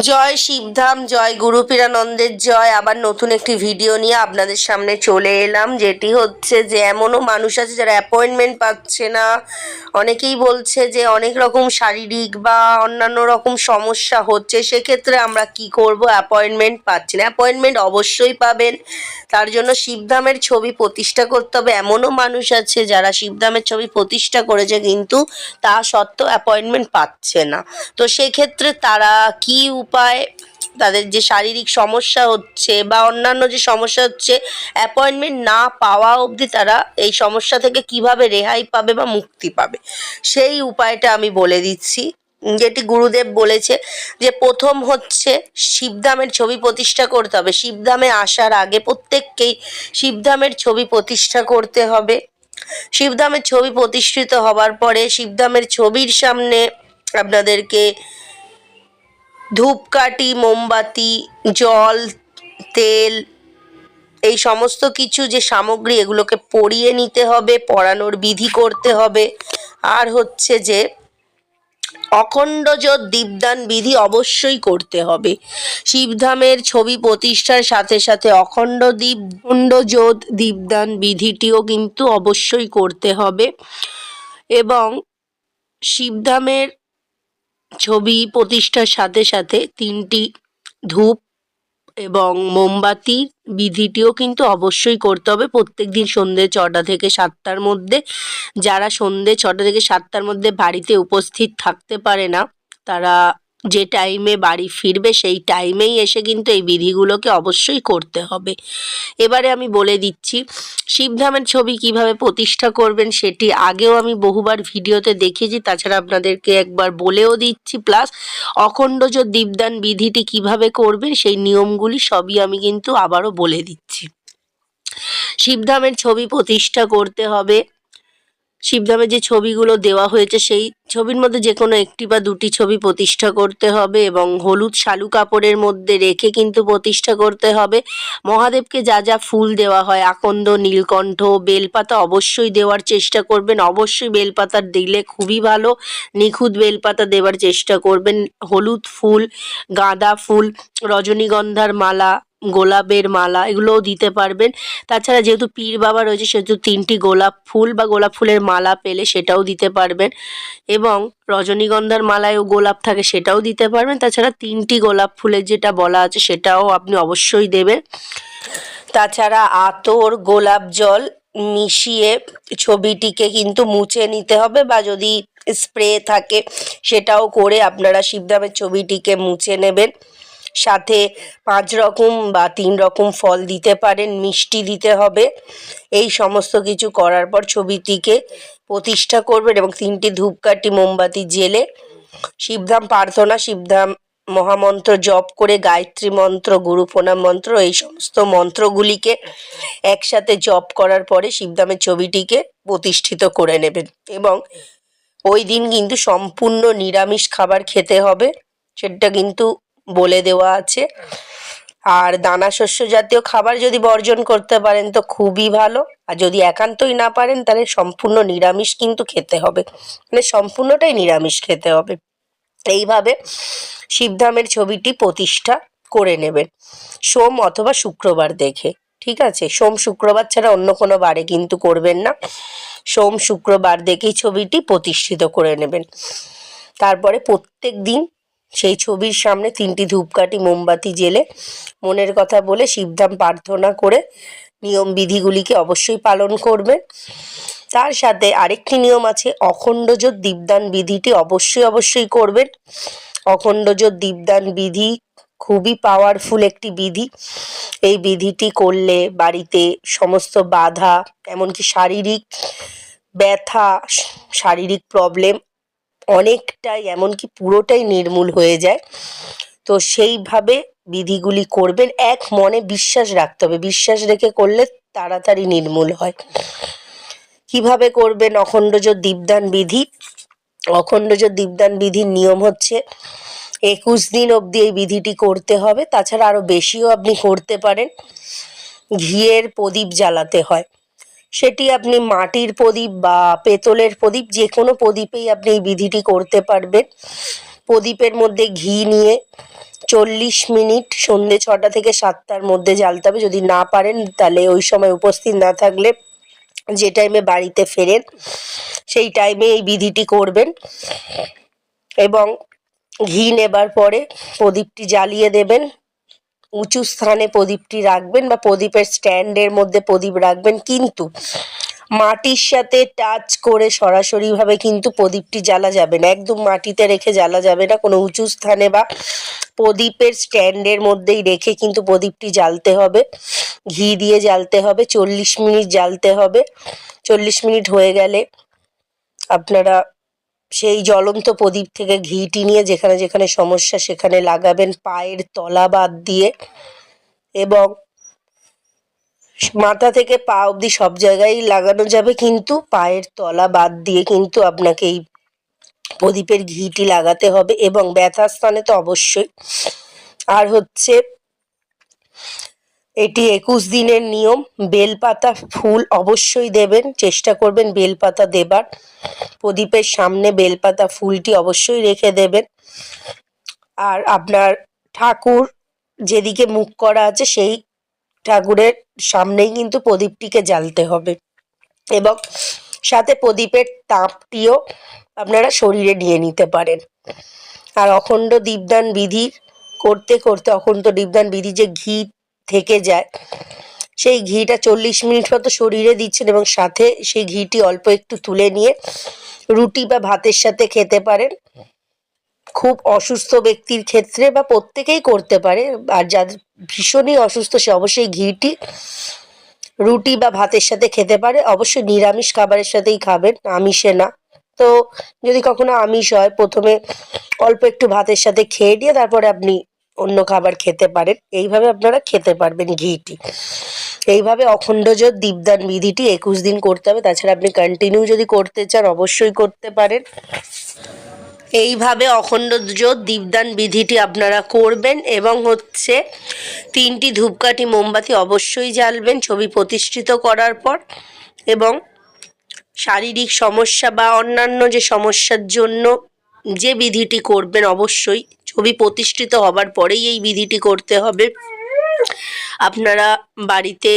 জয় শিবধাম, জয় গুরুপীরানন্দের জয়। আবার নতুন একটি ভিডিও নিয়ে আপনাদের সামনে চলে এলাম, যেটি হচ্ছে যে এমনও মানুষ আছে যারা অ্যাপয়েন্টমেন্ট পাচ্ছে না। অনেকেই বলছে যে অনেক রকম শারীরিক বা অন্যান্য রকম সমস্যা হচ্ছে, সেক্ষেত্রে আমরা কি করব? অ্যাপয়েন্টমেন্ট পাচ্ছি না। অ্যাপয়েন্টমেন্ট অবশ্যই পাবেন। তার জন্য শিবধামের ছবি প্রতিষ্ঠা করতে হবে। এমনও মানুষ আছে যারা শিবধামের ছবি প্রতিষ্ঠা করেছে, কিন্তু তা সত্ত্বেও অ্যাপয়েন্টমেন্ট পাচ্ছে না। তো সেক্ষেত্রে তারা কি উপায়, তাদের যে শারীরিক সমস্যা হচ্ছে বা অন্যান্য যে সমস্যা হচ্ছে অ্যাপয়েন্টমেন্ট না পাওয়া অবধি তারা এই সমস্যা থেকে কীভাবে রেহাই পাবে বা মুক্তি পাবে? সেই উপায়টা আমি বলে দিচ্ছি। যেটি গুরুদেব বলেছে যে, প্রথম হচ্ছে শিবধামের ছবি প্রতিষ্ঠা করতে হবে। শিবধামে আসার আগে প্রত্যেককেই শিবধামের ছবি প্রতিষ্ঠা করতে হবে। শিবধামের ছবি প্রতিষ্ঠিত হবার পরে শিবধামের ছবির সামনে আপনাদেরকে ধূপকাঠি, মোমবাতি, জল, তেল, এই সমস্ত কিছু যে সামগ্রী এগুলোকে পরিয়ে নিতে হবে, পরানোর বিধি করতে হবে। আর হচ্ছে যে অখণ্ড জোত দীপদান বিধি অবশ্যই করতে হবে। শিবধামের ছবি প্রতিষ্ঠার সাথে সাথে অখণ্ড দীপ অখণ্ড জোত দীপদান বিধিটিও কিন্তু অবশ্যই করতে হবে। এবং শিবধামের ছবি প্রতিষ্ঠার সাথে সাথে তিনটি ধূপ এবং মোমবাতি বিধিটিও কিন্তু অবশ্যই করতে হবে। প্রত্যেক দিন সন্ধ্যে ছটা থেকে সাতটার মধ্যে। যারা সন্ধ্যে ছটা থেকে সাতটার মধ্যে বাড়িতে উপস্থিত থাকতে পারে না, তারা যে টাইমে বাড়ি ফিরবে, সেই টাইমেই এসে কিন্তু এই বিধিগুলোকে অবশ্যই করতে হবে। এবারে আমি বলে দিচ্ছি শিবধামের ছবি কীভাবে প্রতিষ্ঠা করবেন সেটি আগেও আমি বহুবার ভিডিওতে দেখিয়েছি তাছাড়া আপনাদেরকে একবার বলেও দিচ্ছি। প্লাস অখণ্ড যে দীপদান বিধিটি কীভাবে করবেন, সেই নিয়মগুলি সবই আমি কিন্তু আবারও বলে দিচ্ছি। শিবধামের ছবি প্রতিষ্ঠা করতে হবে। শিবধামের যে ছবিগুলো দেওয়া হয়েছে, সেই ছবির মধ্যে যে কোনো একটি বা দুটি ছবি প্রতিষ্ঠা করতে হবে এবং হলুদ শালু কাপড়ের মধ্যে রেখে কিন্তু প্রতিষ্ঠা করতে হবে। মহাদেবকে যা যা ফুল দেওয়া হয়, আকন্দ, নীলকণ্ঠ, বেলপাতা অবশ্যই দেওয়ার চেষ্টা করবেন। অবশ্যই বেলপাতা দিলে খুবই ভালো। নিখুঁত বেলপাতা দেওয়ার চেষ্টা করবেন। হলুদ ফুল, গাঁদা ফুল, রজনীগন্ধার মালা গোলাপের মালা এগুলোও দিতে পারবেন। তাছাড়া যেহেতু পীর বাবা রয়েছে, সেহেতু তিনটি গোলাপ ফুল বা গোলাপ ফুলের মালা পেলে সেটাও দিতে পারবেন এবং রজনীগন্ধার মালায়ও গোলাপ থাকে সেটাও দিতে পারবেন। তাছাড়া তিনটি গোলাপ ফুলের যেটা বলা আছে সেটাও আপনি অবশ্যই দেবেন। তাছাড়া আতর, গোলাপ জল মিশিয়ে ছবিটিকে কিন্তু মুছে নিতে হবে বা যদি স্প্রে থাকে সেটাও করে আপনারা শিবধামের ছবিটিকে মুছে নেবেন। সাথে পাঁচ রকম বা তিন রকম ফল দিতে পারেন, মিষ্টি দিতে হবে। এই সমস্ত কিছু করার পর ছবিটিকে প্রতিষ্ঠা করবেন এবং তিনটি ধূপকাঠি মোমবাতি জেলে শিবধাম প্রার্থনা, শিবধাম মহামন্ত্র জপ করে গায়ত্রী মন্ত্র গুরু প্রণাম মন্ত্র, এই সমস্ত মন্ত্রগুলিকে একসাথে জপ করার পরে শিবধামের ছবিটিকে প্রতিষ্ঠিত করে নেবেন। এবং ওই দিন কিন্তু সম্পূর্ণ নিরামিষ খাবার খেতে হবে। সেটা কিন্তু বলে দেওয়া আছে। আর দানা শস্য জাতীয় খাবার যদি বর্জন করতে পারেন তো খুবই ভালো। আর যদি একান্তই না পারেন তাহলে সম্পূর্ণ নিরামিষ কিন্তু খেতে হবে। মানে সম্পূর্ণটাই নিরামিষ খেতে হবে। এইভাবে শিবধামের ছবিটি প্রতিষ্ঠা করে নেবেন। সোম অথবা শুক্রবার দেখে, ঠিক আছে? সোম শুক্রবার ছাড়া অন্য কোনো বারে কিন্তু করবেন না। সোম শুক্রবার দেখেই ছবিটি প্রতিষ্ঠিত করে নেবেন। তারপরে প্রত্যেক দিন সেই ছবির সামনে তিনটি ধূপকাঠি মোমবাতি জেলে মনের কথা বলে শিবধাম প্রার্থনা করে নিয়ম বিধিগুলিকে অবশ্যই পালন করবেন তার সাথে আরেকটি নিয়ম আছে অখণ্ডজোত দীপদান বিধিটি অবশ্যই অবশ্যই করবেন। অখণ্ডজোত দীপদান বিধি খুবই পাওয়ারফুল একটি বিধি। এই বিধিটি করলে বাড়িতে সমস্ত বাধা, এমনকি শারীরিক ব্যথা, শারীরিক প্রবলেম অনেকটাই, এমনকি পুরোটাই নির্মূল হয়ে যায়। তো সেইভাবে বিধিগুলি করবেন। এক, মনে বিশ্বাস রাখতে হবে। বিশ্বাস রেখে করলে তাড়াতাড়ি নির্মূল হয়। কীভাবে করবেন? অখণ্ডজ দীপদান বিধি। অখণ্ডজ দীপদান বিধির নিয়ম হচ্ছে, একুশ দিন অবধি এই বিধিটি করতে হবে। তাছাড়া আরও বেশিও আপনি করতে পারেন। ঘিয়ের প্রদীপ জ্বালাতে হয়। সেটি আপনি মাটির প্রদীপ বা পেতলের প্রদীপ, যে কোনো প্রদীপেই আপনি এই বিধিটি করতে পারবেন। প্রদীপের মধ্যে ঘি নিয়ে চল্লিশ মিনিট সন্ধে ছটা থেকে সাতটার মধ্যে জ্বালতে হবে। যদি না পারেন, তাহলে ওই সময় উপস্থিত না থাকলে যে টাইমে বাড়িতে ফেরেন, সেই টাইমে এই বিধিটি করবেন। এবং ঘি নেবার পরে প্রদীপটি জ্বালিয়ে দেবেন। উঁচু স্থানে প্রদীপটি রাখবেন বা প্রদীপের স্ট্যান্ডের মধ্যে প্রদীপ রাখবেন, কিন্তু মাটির সাথে টাচ করে সরাসরিভাবে কিন্তু প্রদীপটি জ্বালা যাবে না। একদম মাটিতে রেখে জ্বালা যাবে না। কোনো উঁচু স্থানে বা প্রদীপের স্ট্যান্ডের মধ্যেই রেখে কিন্তু প্রদীপটি জ্বালতে হবে। ঘি দিয়ে জ্বালতে হবে, চল্লিশ মিনিট জ্বালতে হবে। চল্লিশ মিনিট হয়ে গেলে আপনারা সেই জ্বলন্ত প্রদীপ থেকে ঘিটি নিয়ে যেখানে যেখানে সমস্যা সেখানে লাগাবেন পায়ের তলা বাদ দিয়ে এবং মাথা থেকে পা অবধি সব জায়গায় লাগানো যাবে কিন্তু পায়ের তলা বাদ দিয়ে কিন্তু আপনাকে এই প্রদীপের ঘিটি লাগাতে হবে এবং ব্যথা স্থানে তো অবশ্যই। আর হচ্ছে এটি একুশ দিনের নিয়ম। বেলপাতা ফুল অবশ্যই দেবেন, চেষ্টা করবেন বেলপাতা দেবার। প্রদীপের সামনে বেলপাতা ফুলটি অবশ্যই রেখে দেবেন। আর আপনার ঠাকুর যেদিকে মুখ করা আছে, সেই ঠাকুরের সামনেই কিন্তু প্রদীপটিকে জ্বালতে হবে। এবং সাথে প্রদীপের তাপটিও আপনারা শরীরে নিয়ে নিতে পারেন। আর অখণ্ড দীপদান বিধি করতে করতে অখণ্ড দীপদান বিধি যে ঘি থেকে যায়। সেই ঘিটা চল্লিশ মিনিট মতো শরীরে দিচ্ছেন এবং সাথে সেই ঘিটি অল্প একটু তুলে নিয়ে রুটি বা ভাতের সাথে খেতে পারেন। খুব অসুস্থ ব্যক্তির ক্ষেত্রে বা প্রত্যেকেই করতে পারে। আর যাদের ভীষণই অসুস্থ, সে অবশ্যই ঘিটি, রুটি বা ভাতের সাথে খেতে পারে। অবশ্যই নিরামিষ খাবারের সাথেই খাবেন, আমিষে না। তো যদি কখনো আমিষ হয়, প্রথমে অল্প একটু ভাতের সাথে খেয়ে দিয়ে তারপরে আপনি অন্য খাবার খেতে পারেন। এইভাবে আপনারা খেতে পারবেন ঘিটি। এইভাবে অখণ্ডজোত দীপদান বিধিটি একুশ দিন করতে হবে, তাছাড়া আপনি কন্টিনিউ যদি করতে চান, অবশ্যই করতে পারেন। এইভাবে অখণ্ড জোত দীপদান বিধিটি আপনারা করবেন এবং হচ্ছে তিনটি ধূপকাঠি মোমবাতি অবশ্যই জ্বালবেন ছবি প্রতিষ্ঠিত করার পর এবং শারীরিক সমস্যা বা অন্যান্য যে সমস্যার জন্য যে বিধিটি করবেন অবশ্যই ছবি প্রতিষ্ঠিত হবার পরেই এই বিধিটি করতে হবে। আপনারা বাড়িতে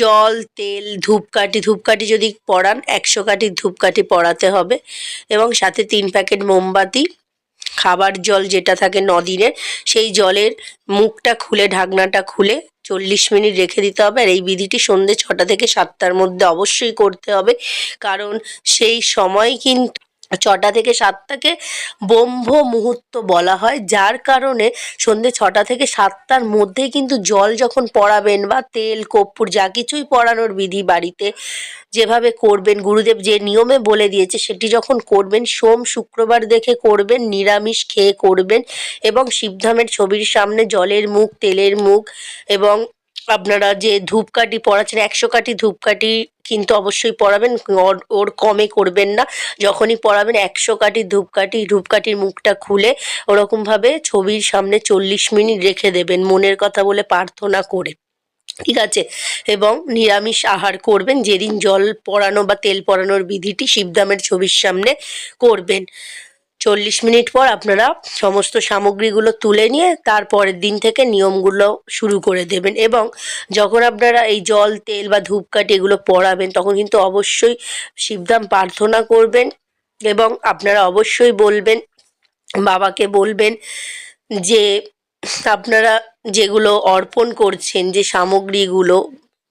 জল, তেল, ধূপকাঠি ধূপকাঠি যদি পড়ান একশো কাঠি ধূপকাঠি পড়াতে হবে এবং সাথে তিন প্যাকেট মোমবাতি, খাবার জল যেটা থাকে নদিনের সেই জলের মুখটা খুলে, ঢাকনাটা খুলে চল্লিশ মিনিট রেখে দিতে হবে আর এই বিধিটি সন্ধ্যে ছটা থেকে সাতটার মধ্যে অবশ্যই করতে হবে। কারণ সেই সময় কিন্তু ছটা থেকে সাতটাকে ব্রহ্ম মুহূর্ত বলা হয়, যার কারণে সন্ধে ছটা থেকে সাতটার মধ্যেই কিন্তু জল যখন পড়াবেন বা তেল, কর্পূর যা কিছুই পড়ানোর বিধি বাড়িতে যেভাবে করবেন, গুরুদেব যে নিয়মে বলে দিয়েছে সেটি যখন করবেন, সোম, শুক্রবার দেখে করবেন, নিরামিষ খেয়ে করবেন এবং শিবধামের ছবির সামনে জলের মুখ, তেলের মুখ এবং আপনারা যে ধূপকাঠি পড়াচ্ছেন, একশো কাঠি ধূপকাঠি কিন্তু অবশ্যই পড়াবেন, ওর কমে করবেন না। যখনই পড়াবেন, একশো কাঠি ধূপকাঠি, ধূপকাঠির মুখটা খুলে ওরকমভাবে ছবির সামনে চল্লিশ মিনিট রেখে দেবেন মনের কথা বলে প্রার্থনা করে। ঠিক আছে? এবং নিরামিষ আহার করবেন, যেদিন জল পড়ানো বা তেল পড়ানোর বিধিটি শিবদামের ছবির সামনে করবেন। চল্লিশ মিনিট পর আপনারা সমস্ত সামগ্রীগুলো তুলে নিয়ে তারপরের দিন থেকে নিয়মগুলো শুরু করে দেবেন। এবং যখন আপনারা এই জল, তেল বা ধূপকাঠি এগুলো পড়াবেন তখন কিন্তু অবশ্যই শিবধাম প্রার্থনা করবেন এবং আপনারা অবশ্যই বলবেন, বাবাকে বলবেন যে আপনারা যেগুলো অর্পণ করছেন, যে সামগ্রীগুলো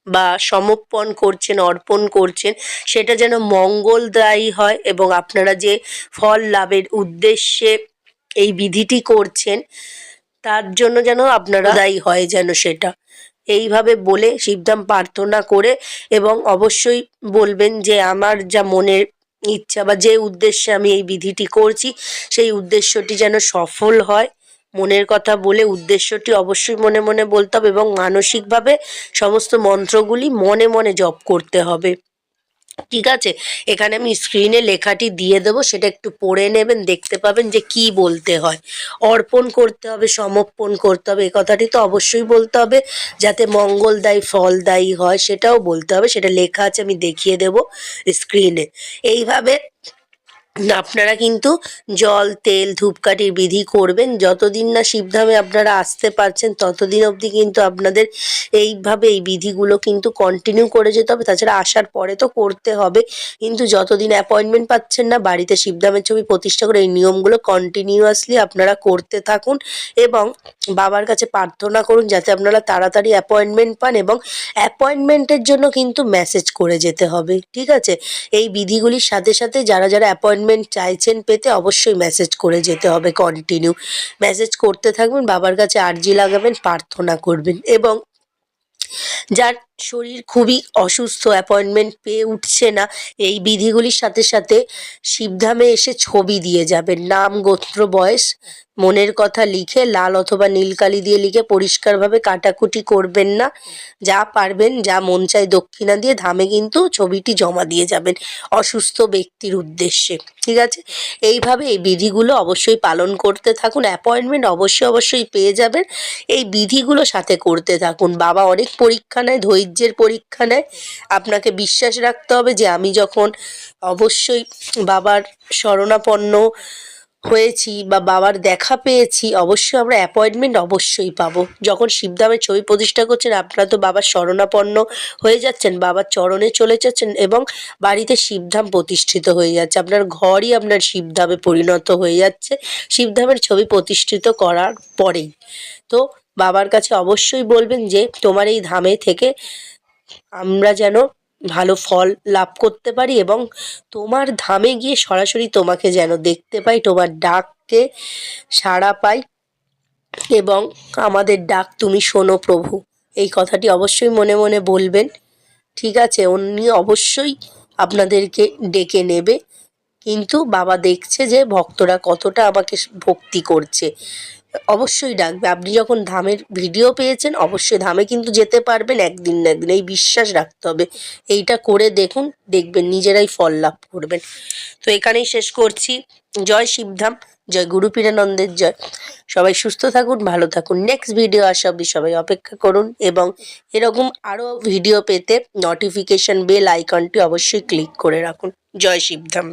বা সমর্পণ করছেন অর্পণ করছেন সেটা যেন মঙ্গলদায়ী হয় এবং আপনারা যে ফল লাভের উদ্দেশ্যে এই বিধিটি করছেন তার জন্য যেন আপনারা দায়ী হয় যেন সেটা। এইভাবে বলে শিবধাম প্রার্থনা করে এবং অবশ্যই বলবেন যে আমার যা মনের ইচ্ছা বা যে উদ্দেশ্যে আমি এই বিধিটি করছি সেই উদ্দেশ্যটি যেন সফল হয়। মনের কথা বলে উদ্দেশ্যটি অবশ্যই মনে মনে বলতে হবে এবং মানসিকভাবে সমস্ত মন্ত্রগুলি মনে মনে জপ করতে হবে। ঠিক আছে? এখানে আমি স্ক্রিনে লেখাটি দিয়ে দেবো, সেটা একটু পড়ে নেবেন, দেখতে পাবেন যে কি বলতে হয়। অর্পণ করতে হবে, সমর্পণ করতে হবে, এ কথাটি তো অবশ্যই বলতে হবে, যাতে মঙ্গলদায়ী ফলদায়ী হয় সেটাও বলতে হবে। সেটা লেখা আছে, আমি দেখিয়ে দেবো স্ক্রিনে এইভাবে আপনারা কিন্তু জল, তেল, ধূপকাঠির বিধি করবেন। যতদিন না শিবধামে আপনারা আসতে পারছেন, ততদিন অবধি কিন্তু আপনাদের এইভাবে এই বিধিগুলো কিন্তু কন্টিনিউ করে যেতে হবে। তাছাড়া আসার পরে তো করতে হবে। কিন্তু যতদিন অ্যাপয়েন্টমেন্ট পাচ্ছেন না, বাড়িতে শিবধামের ছবি প্রতিষ্ঠা করে এই নিয়মগুলো কন্টিনিউয়াসলি আপনারা করতে থাকুন এবং বাবার কাছে প্রার্থনা করুন যাতে আপনারা তাড়াতাড়ি অ্যাপয়েন্টমেন্ট পান এবং অ্যাপয়েন্টমেন্টের জন্য কিন্তু মেসেজ করে যেতে হবে। ঠিক আছে? এই বিধিগুলির সাথে সাথে যারা যারা অ্যাপয়েন্টমেন্ট চাইছেন পেতে অবশ্যই মেসেজ করে যেতে হবে কন্টিনিউ মেসেজ করতে থাকবেন, বাবার কাছে আর্জি লাগাবেন, প্রার্থনা করবেন এবং যার শরীর খুবই অসুস্থ অ্যাপয়েন্টমেন্ট পেয়ে উঠছে না। এই বিধিগুলির সাথে সাথে শিবধামে এসে ছবি দিয়ে যাবেন। নাম, গোত্র, বয়স, মনের কথা লিখে লাল অথবা নীলকালি দিয়ে লিখে পরিষ্কারভাবে কাটাকুটি করবেন না। যা পারবেন, যা মন চায় দক্ষিণা দিয়ে ধামে কিন্তু ছবিটি জমা দিয়ে যাবেন অসুস্থ ব্যক্তির উদ্দেশ্যে। ঠিক আছে? এইভাবে এই বিধিগুলো অবশ্যই পালন করতে থাকুন। অ্যাপয়েন্টমেন্ট অবশ্যই অবশ্যই পেয়ে যাবেন। এই বিধিগুলো সাথে করতে থাকুন। বাবা অনেক পরীক্ষা নেয় ধৈর্যের পরীক্ষা নেয়, আপনাকে বিশ্বাস রাখতে হবে যে আমি যখন অবশ্যই বাবার শরণাপন্ন হয়েছি বা বাবার দেখা পেয়েছি, অবশ্যই আমরা অ্যাপয়েন্টমেন্ট অবশ্যই পাবো। যখন শিবধামের ছবি প্রতিষ্ঠা করছেন, আপনারা তো বাবার শরণাপন্ন হয়ে যাচ্ছেন, বাবার চরণে চলে যাচ্ছেন এবং বাড়িতে শিবধাম প্রতিষ্ঠিত হয়ে যাচ্ছে। আপনার ঘরই আপনার শিবধামে পরিণত হয়ে যাচ্ছে। শিবধামের ছবি প্রতিষ্ঠিত করার পরেই। তো বাবার কাছে অবশ্যই বলবেন যে, তোমার এই ধামে থেকে আমরা যেন ভালো ফল লাভ করতে পারি এবং তোমার ধামে গিয়ে সরাসরি তোমাকে যেন দেখতে পাই, তোমার ডাককে সাড়া পাই এবং আমাদের ডাক তুমি শোনো প্রভু। এই কথাটি অবশ্যই মনে মনে বলবেন। ঠিক আছে, উনি অবশ্যই আপনাদেরকে ডেকে নেবে। কিন্তু বাবা দেখছে যে ভক্তরা কতটা আমাকে ভক্তি করছে। অবশ্যই ডাকবে। আপনি যখন ধামের ভিডিও পেয়েছেন, অবশ্যই ধামে কিন্তু যেতে পারবেন একদিন না একদিন। এই বিশ্বাস রাখতে হবে। এইটা করে দেখুন, দেখবেন নিজেরাই ফল লাভ করবেন। তো এখানেই শেষ করছি। জয় শিবধাম, জয় গুরু পীরানন্দের জয়। সবাই সুস্থ থাকুন, ভালো থাকুন। নেক্সট ভিডিও আসা অবধি সবাই অপেক্ষা করুন এবং এরকম আরও ভিডিও পেতে নোটিফিকেশন বেল আইকনটি অবশ্যই ক্লিক করে রাখুন। জয় শিবধাম।